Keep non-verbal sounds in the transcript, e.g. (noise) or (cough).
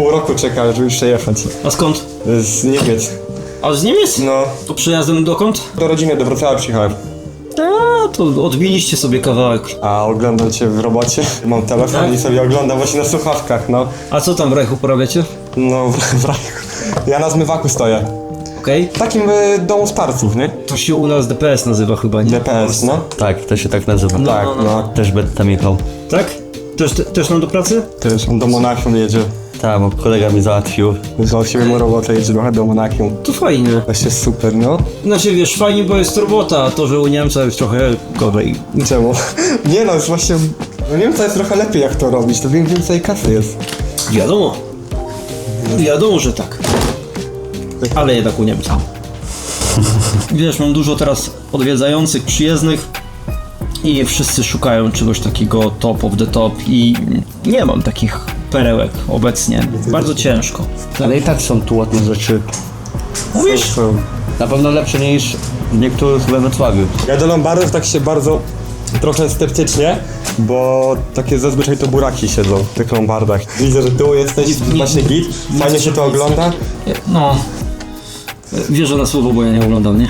pół roku czeka, żeby przejechać. A skąd? Z Niemiec. A z Niemiec? No, To przyjazdem dokąd? do rodziny, do Wrocławia przyjechałem. A, to odbiliście sobie kawałek. A oglądam cię w robocie. Mam telefon Tak? i sobie oglądam właśnie na słuchawkach, no. A co tam w Rechu porabiacie? No, w, w raju. Ja na zmywaku stoję. Okej. W takim y, domu starców, nie? To się u nas DPS nazywa chyba, nie? DPS, no. Tak, to się tak nazywa. tak, no. Też będę tam jechał. Tak? Też, też nam do pracy? Też on do Monachium jedzie. Tak, bo kolega mi załatwił. Załatwiłem mu robotę, jedzie trochę do Monachium. To fajnie. To jest super, no. Znaczy wiesz, fajnie, bo jest robota, a to, że u Niemca jest trochę gorzej. Czemu? (laughs) Nie no, jest właśnie... No nie wiem, co jest trochę lepiej jak to robić, to wie- więcej kasy jest. Wiadomo. Wiadomo, że tak. Ale jednak u Niemca. Wiesz, mam dużo teraz odwiedzających, przyjezdnych i wszyscy szukają czegoś takiego top of the top i nie mam takich perełek obecnie. Bardzo ciężko. Ale i tak są tu ładne rzeczy. Mówisz? To- Na pewno lepsze niż niektórych we Wrocławiu. Ja do Lombardów tak się bardzo trochę sceptycznie, bo takie zazwyczaj to buraki siedzą w tych Lombardach. Widzę, że tu jesteś Nie- właśnie git, fajnie się to ogląda. No. Wierzę na słowo, bo ja nie oglądam, nie?